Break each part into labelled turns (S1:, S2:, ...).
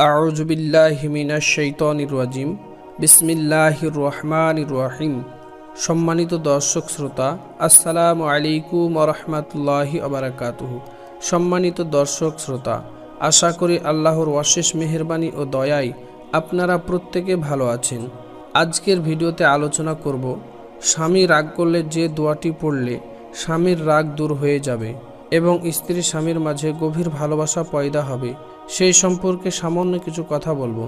S1: আউজবিল্লাহিমিনা শৈতনির রাজিম। বিসমিল্লাহির রহমানির রহিম। সম্মানিত দর্শক শ্রোতা, আসসালামু আলাইকুম রহমতুল্লাহি আবরাকাত সম্মানিত দর্শক শ্রোতা, আশা করি আল্লাহর অশেষ মেহরবানি ও দয়ায় আপনারা প্রত্যেকে ভালো আছেন। আজকের ভিডিওতে আলোচনা করব, স্বামী রাগ করলে যে দোয়াটি পড়লে স্বামীর রাগ দূর হয়ে যাবে এবং স্ত্রী স্বামীর মাঝে গভীর ভালোবাসা পয়দা হবে সেই সম্পর্কে সামান্য কিছু কথা বলব।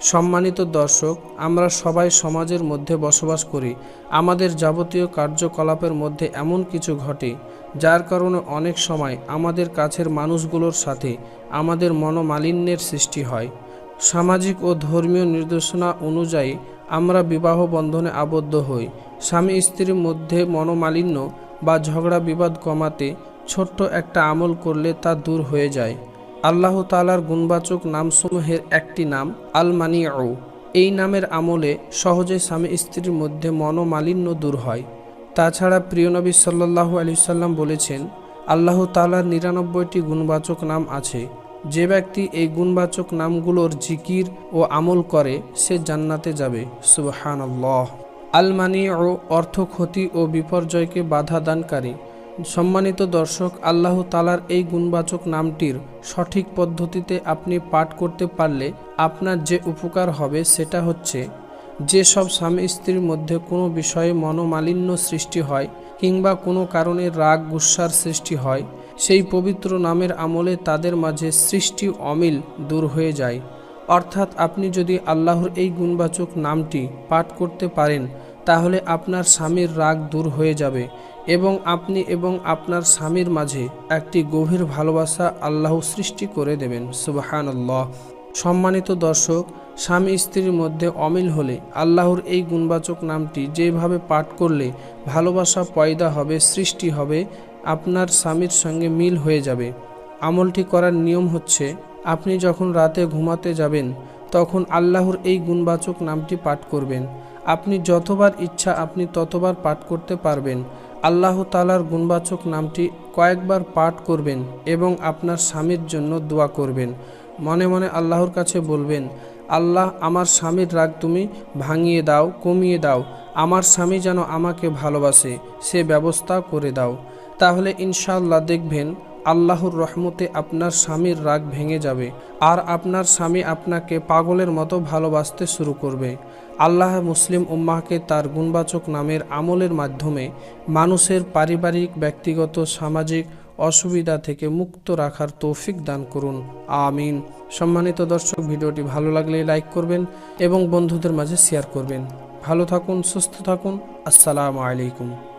S1: সম্মানিত দর্শক, আমরা সবাই সমাজের মধ্যে বসবাস করি। আমাদের যাবতীয় কার্যকলাপের মধ্যে এমন কিছু ঘটে, যার কারণে অনেক সময় আমাদের কাছের মানুষগুলোর সাথে আমাদের মনোমালিন্যের সৃষ্টি হয়। সামাজিক ও ধর্মীয় নির্দেশনা অনুযায়ী আমরা বিবাহ বন্ধনে আবদ্ধ হই। স্বামী স্ত্রীর মধ্যে মনোমালিন্য বা ঝগড়া বিবাদ কমাতে ছোট্ট একটা আমল করলে তা দূর হয়ে যায়। আল্লাহ তালার গুণবাচক নামসমূহের একটি নাম আল মানিয়াউ এই নামের আমলে সহজে স্বামী স্ত্রীর মধ্যে মনোমালিন্য দূর হয়। তাছাড়া প্রিয় নবী সাল্লাহু আলি সাল্লাম বলেছেন, আল্লাহ তালার নিরানব্বইটি গুণবাচক নাম আছে। যে ব্যক্তি এই গুণবাচক নামগুলোর জিকির ও আমল করে, সে জান্নাতে যাবে। সুবহান আল মানিয়াউ অর্থ ক্ষতি ও বিপর্যয়কে বাধা দানকারী। সম্মানিত দর্শক, আল্লাহ তালার এই গুণবাচক নামটির সঠিক পদ্ধতিতে আপনি পাঠ করতে পারলে আপনার যে উপকার হবে সেটা হচ্ছে, যে সব স্বামী স্ত্রীর মধ্যে কোনো বিষয়ে মনোমালিন্য সৃষ্টি হয় কিংবা কোনো কারণে রাগ, গুসার সৃষ্টি হয়, সেই পবিত্র নামের আমলে তাদের মাঝে সৃষ্টি অমিল দূর হয়ে যায়। অর্থাৎ আপনি যদি আল্লাহর এই গুণবাচক নামটি পাঠ করতে পারেন তাহলে আপনার স্বামীর রাগ দূর হয়ে যাবে এবং আপনি এবং আপনার স্বামীর মাঝে একটি গভীর ভালোবাসা আল্লাহ সৃষ্টি করে দেবেন। সুবাহান আল্লাহ সম্মানিত দর্শক, স্বামী স্ত্রীর মধ্যে অমিল হলে আল্লাহর এই গুণবাচক নামটি যেভাবে পাঠ করলে ভালোবাসা পয়দা হবে, সৃষ্টি হবে, আপনার স্বামীর সঙ্গে মিল হয়ে যাবে। আমলটি করার নিয়ম হচ্ছে, আপনি যখন রাতে ঘুমাতে যাবেন, তখন আল্লাহর এই গুণবাচক নামটি পাঠ করবেন। আপনি যতবার ইচ্ছা আপনি ততবার পাঠ করতে পারবেন। আল্লাহ তালার গুণবাচক নামটি কয়েকবার পাঠ করবেন এবং আপনার স্বামীর জন্য দোয়া করবেন। মনে মনে আল্লাহর কাছে বলবেন, আল্লাহ, আমার স্বামীর রাগ তুমি ভাঙিয়ে দাও, কমিয়ে দাও। আমার স্বামী যেন আমাকে ভালোবাসে, সে ব্যবস্থা করে দাও। তাহলে ইনশাল্লাহ দেখবেন আল্লাহর রহমতে আপনার স্বামীর রাগ ভেঙে যাবে আর আপনার স্বামী আপনাকে পাগলের মতো ভালোবাসতে শুরু করবে। আল্লাহ মুসলিম উম্মাহকে তার গুণবাচক নামের আমলের মাধ্যমে মানুষের পারিবারিক, ব্যক্তিগত, সামাজিক অসুবিধা থেকে মুক্ত রাখার তৌফিক দান করুন। আমিন। সম্মানিত দর্শক, ভিডিওটি ভালো লাগলে লাইক করবেন এবং বন্ধুদের মাঝে শেয়ার করবেন। ভালো থাকুন, সুস্থ থাকুন। আসসালামু আলাইকুম।